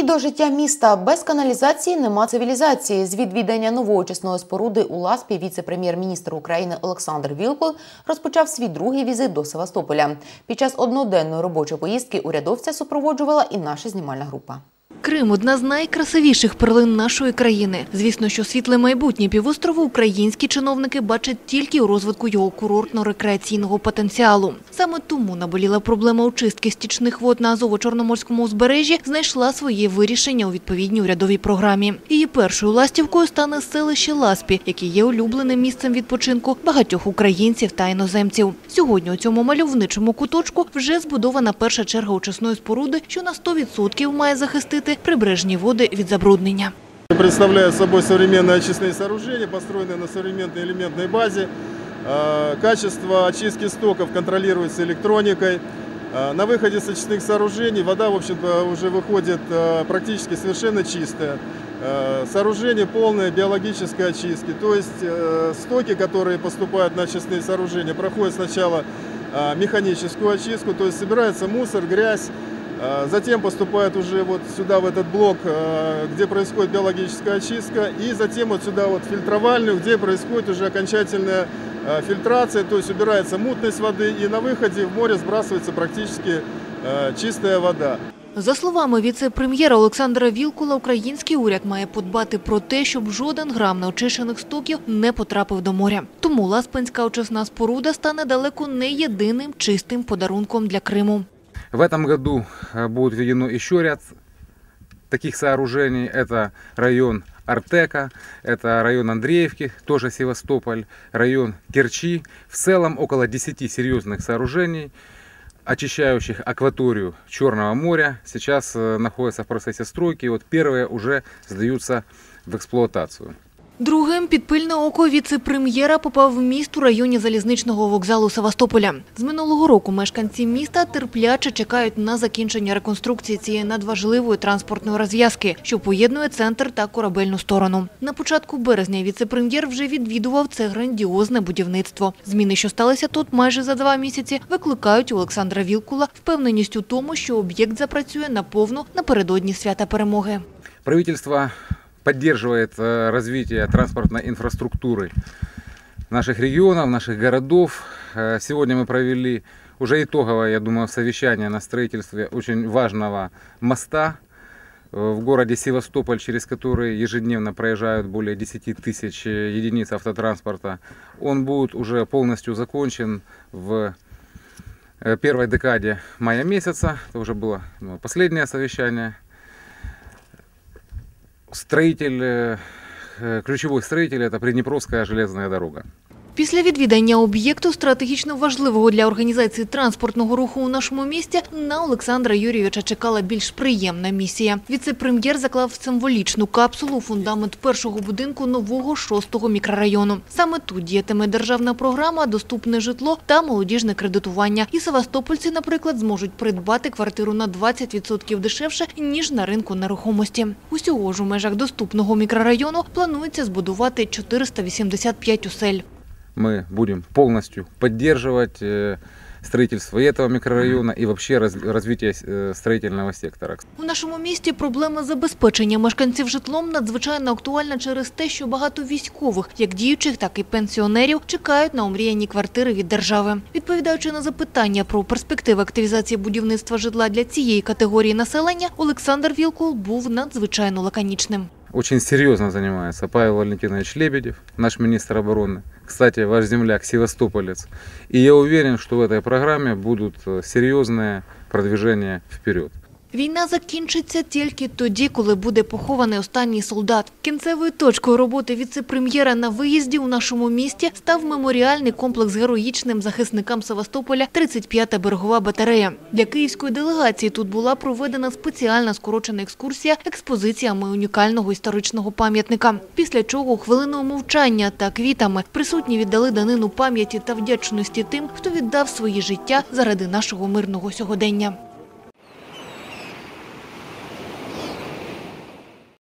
І до життя міста без каналізації нема цивілізації. З відвідання нової очисної споруди у Ласпі віце-прем'єр-міністр України Олександр Вілкул розпочав свій другий візит до Севастополя. Під час одноденної робочої поїздки урядовця супроводжувала і наша знімальна група. Крим одна з найкрасивіших перлин нашої країни. Звісно, що світле майбутнє півострову українські чиновники бачать тільки у розвитку його курортно-рекреаційного потенціалу. Саме тому наболіла проблема очистки стічних вод на Азово-Чорноморському узбережжі знайшла своє вирішення у відповідній урядовій програмі Її першою ластівкою стане селище Ласпі, яке є улюбленим місцем відпочинку багатьох українців та іноземців. Сьогодні у цьому мальовничому куточку вже збудована перша черга очисної споруди, що на 100% має захистити прибережні води від забруднення. Представляют собой современные очистные сооружения, построенные на современной элементной базе. Э, Качество очистки стоков контролируется электроникой. Э, На выходе с очистных сооружений вода, в общем-то, уже выходит э, практически совершенно чистая. Э, Сооружение полной биологической очистки. То есть э, стоки, которые поступают на очистные сооружения, проходят сначала э, механическую очистку, то есть собирается мусор, грязь, Затем поступает уже вот сюда, в этот блок, где происходит биологическая очистка. И затем вот сюда вот фильтровальную, где происходит уже окончательная фильтрация. То есть убирается мутность воды и на выходе в море сбрасывается практически чистая вода. За словами віце-прем'єра Олександра Вілкула, український уряд має подбати про те, щоб жоден грам неочищених стоків не потрапив до моря. Тому Ласпинська очисна споруда стане далеко не єдиним чистим подарунком для Криму. В этом году э, будет введено еще ряд таких сооружений. Это район Артека, это район Андреевки, тоже Севастополь, район Керчи. В целом около 10 серьезных сооружений, очищающих акваторию Черного моря, сейчас э, находятся в процессе стройки. И вот первые уже сдаются в эксплуатацию. Другим під пильне око віце-прем'єра попав в міст у районі залізничного вокзалу Севастополя. З минулого року мешканці міста терпляче чекають на закінчення реконструкції цієї надважливої транспортної розв'язки, що поєднує центр та корабельну сторону. На початку березня віце-прем'єр вже відвідував це грандіозне будівництво. Зміни, що сталися тут майже за два місяці, викликають у Олександра Вілкула впевненість у тому, що об'єкт запрацює наповну напередодні свята перемоги. Правительство поддерживает э, развитие транспортной инфраструктуры наших регионов, наших городов. Э, Сегодня мы провели уже итоговое, я думаю, совещание на строительстве очень важного моста э, в городе Севастополь, через который ежедневно проезжают более 10 тысяч единиц автотранспорта. Он будет уже полностью закончен в первой декаде мая месяца. Это уже было ну, последнее совещание строитель, э, э, ключевой строитель это Приднепровская железная дорога. Після відвідання об'єкту стратегічно важливого для організації транспортного руху у нашому місті на Олександра Юрійовича чекала більш приємна місія. Віце-прем'єр заклав символічну капсулу у фундамент першого будинку нового шостого мікрорайону. Саме тут діятиме державна програма Доступне житло та молодіжне кредитування. І севастопольці, наприклад, зможуть придбати квартиру на 20% дешевше ніж на ринку нерухомості. Усього ж у межах доступного мікрорайону планується збудувати 485 осель Мы будем полностью поддерживать э, строительство и этого микрорайона и вообще раз- развитие э, строительного сектора. У нашому місті проблема забезпечення мешканців житлом надзвичайно актуальна через те, що багато військових, як діючих, так і пенсіонерів, чекають на омріяні квартири від держави. Відповідаючи на запитання про перспективи активізації будівництва житла для цієї категорії населення, Олександр Вілкул був надзвичайно лаконічним. Очень серьезно занимается Павел Валентинович Лебедев, наш министр обороны. Кстати, ваш земляк Севастополец. И я уверен, что в этой программе будут э, серьезные продвижения вперед. Війна закінчиться тільки тоді, коли буде похований останній солдат. Кінцевою точкою роботи віце-прем'єра на виїзді у нашому місті став меморіальний комплекс героїчним захисникам Севастополя 35-та берегова батарея. Для київської делегації тут була проведена спеціальна скорочена екскурсія експозиціями унікального історичного пам'ятника. Після чого хвилиною мовчання та квітами присутні віддали данину пам'яті та вдячності тим, хто віддав свої життя заради нашого мирного сьогодення.